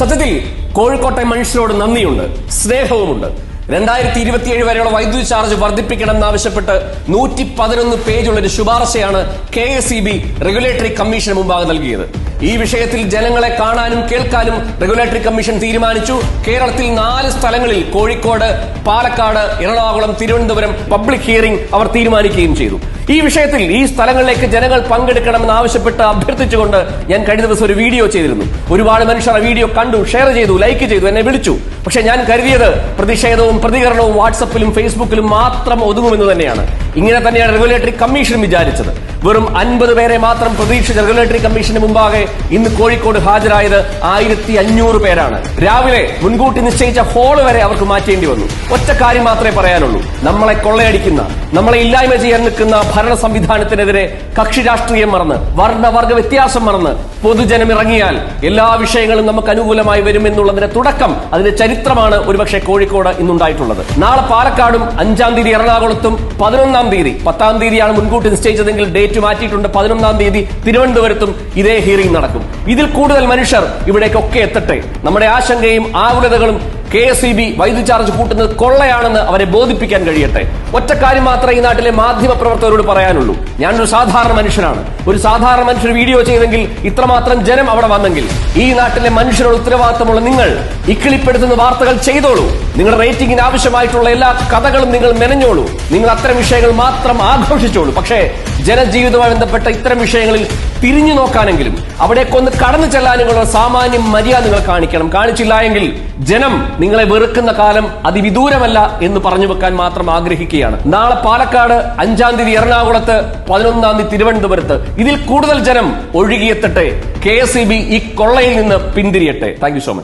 സത്യത്തിൽ കോഴിക്കോട്ടെ മനുഷ്യരോട് നന്ദിയുണ്ട് സ്നേഹവുമുണ്ട്. രണ്ടായിരത്തി ഇരുപത്തിയേഴ് വരെയുള്ള വൈദ്യുതി ചാർജ് വർദ്ധിപ്പിക്കണമെന്നാവശ്യപ്പെട്ട് നൂറ്റി പതിനൊന്ന് പേജുള്ള ഒരു ശുപാർശയാണ് K S E B regulatory commission മുമ്പാകെ നൽകിയത്. ഈ വിഷയത്തിൽ ജനങ്ങളെ കാണാനും കേൾക്കാനും റെഗുലേറ്ററി കമ്മീഷൻ തീരുമാനിച്ചു. കേരളത്തിൽ നാല് സ്ഥലങ്ങളിൽ കോഴിക്കോട് പാലക്കാട് എറണാകുളം തിരുവനന്തപുരം പബ്ലിക് ഹിയറിംഗ് അവർ തീരുമാനിക്കുകയും ചെയ്തു. ഈ വിഷയത്തിൽ ഈ സ്ഥലങ്ങളിലേക്ക് ജനങ്ങൾ പങ്കെടുക്കണമെന്ന് ആവശ്യപ്പെട്ട് അഭ്യർത്ഥിച്ചുകൊണ്ട് ഞാൻ കഴിഞ്ഞ ദിവസം ഒരു വീഡിയോ ചെയ്തിരുന്നു. ഒരുപാട് മനുഷ്യർ ആ വീഡിയോ കണ്ടു ഷെയർ ചെയ്തു ലൈക്ക് ചെയ്തു എന്നെ വിളിച്ചു. പക്ഷെ ഞാൻ കരുതിയത് പ്രതിഷേധവും പ്രതികരണവും വാട്സപ്പിലും ഫേസ്ബുക്കിലും മാത്രം ഒതുങ്ങുമെന്ന് തന്നെയാണ്. ഇങ്ങനെ തന്നെയാണ് റെഗുലേറ്ററി കമ്മീഷൻ വിചാരിച്ചത്. വെറും അൻപത് പേരെ മാത്രം പ്രതീക്ഷിച്ച റെഗുലേറ്ററി കമ്മീഷന് മുമ്പാകെ ഇന്ന് കോഴിക്കോട് ഹാജരായത് ആയിരത്തി അഞ്ഞൂറ് പേരാണ്. രാവിലെ മുൻകൂട്ടി നിശ്ചയിച്ച ഹോൾ വരെ അവർക്ക് മാറ്റേണ്ടി വന്നു. ഒറ്റ കാര്യം മാത്രമേ പറയാനുള്ളൂ. നമ്മളെ കൊള്ളയടിക്കുന്ന നമ്മളെ ഇല്ലായ്മ ചെയ്യാൻ നിൽക്കുന്ന ഭരണ സംവിധാനത്തിനെതിരെ കക്ഷി രാഷ്ട്രീയം മറന്ന് വർണവർഗ വ്യത്യാസം മറന്ന് പൊതുജനം ഇറങ്ങിയാൽ എല്ലാ വിഷയങ്ങളും നമുക്ക് അനുകൂലമായി വരും എന്നുള്ളതിന്റെ തുടക്കം അതിന്റെ ചരിത്രമാണ് ഒരുപക്ഷെ കോഴിക്കോട് ഇന്നുണ്ടായിട്ടുള്ളത്. നാളെ പാലക്കാടും അഞ്ചാം തീയതി എറണാകുളത്തും പതിനൊന്നാം തീയതി പത്താം തീയതിയാണ് മുൻകൂട്ടി നിശ്ചയിച്ചതെങ്കിൽ ഡേറ്റ് മാറ്റിയിട്ടുണ്ട് പതിനൊന്നാം തീയതി തിരുവനന്തപുരത്തും ഇതേ ഹിയറിംഗ് നടക്കും. ഇതിൽ കൂടുതൽ മനുഷ്യർ ഇവിടേക്കൊക്കെ എത്തട്ടെ. നമ്മുടെ ആശങ്കയും ആകുലതകളും കെ എസ് ഇ ബി വൈദ്യുതി ചാർജ് കൂട്ടുന്നത് കൊള്ളയാണെന്ന് അവരെ ബോധിപ്പിക്കാൻ കഴിയട്ടെ. ഒറ്റ കാര്യം മാത്രമേ ഈ നാട്ടിലെ മാധ്യമ പ്രവർത്തകരോട് പറയാനുള്ളൂ. ഞാനൊരു സാധാരണ മനുഷ്യനാണ്. ഒരു സാധാരണ മനുഷ്യർ വീഡിയോ ചെയ്തെങ്കിൽ ഇത്രമാത്രം ജനം അവിടെ വന്നെങ്കിൽ ഈ നാട്ടിലെ മനുഷ്യരോട് ഉത്തരവാദിത്തമുള്ള നിങ്ങൾ ഇക്കിളിപ്പെടുത്തുന്ന വാർത്തകൾ ചെയ്തോളൂ. നിങ്ങളുടെ റേറ്റിംഗിന് ആവശ്യമായിട്ടുള്ള എല്ലാ കഥകളും നിങ്ങൾ മെനഞ്ഞോളൂ. നിങ്ങൾ അത്തരം വിഷയങ്ങൾ മാത്രം ആഘോഷിച്ചോളൂ. പക്ഷേ ജനജീവിതവുമായി ബന്ധപ്പെട്ട ഇത്തരം വിഷയങ്ങളിൽ തിരിഞ്ഞു നോക്കാനെങ്കിലും അവിടേക്കൊന്ന് കടന്നു ചെല്ലാനുള്ള സാമാന്യ മര്യാദ നിങ്ങൾ കാണിക്കണം. കാണിച്ചില്ല എങ്കിൽ ജനം നിങ്ങളെ വെറുക്കുന്ന കാലം അതിവിദൂരമല്ല എന്ന് പറഞ്ഞു വെക്കാൻ മാത്രം ആഗ്രഹിക്കുകയാണ്. നാളെ പാലക്കാട് അഞ്ചാം തീയതി എറണാകുളത്ത് പതിനൊന്നാം തീയതി തിരുവനന്തപുരത്ത്. ഇതിൽ കൂടുതൽ ജനം ഒഴുകിയെത്തട്ടെ. കെ ഈ കൊള്ളയിൽ നിന്ന് പിന്തിരിയട്ടെ. Thank so much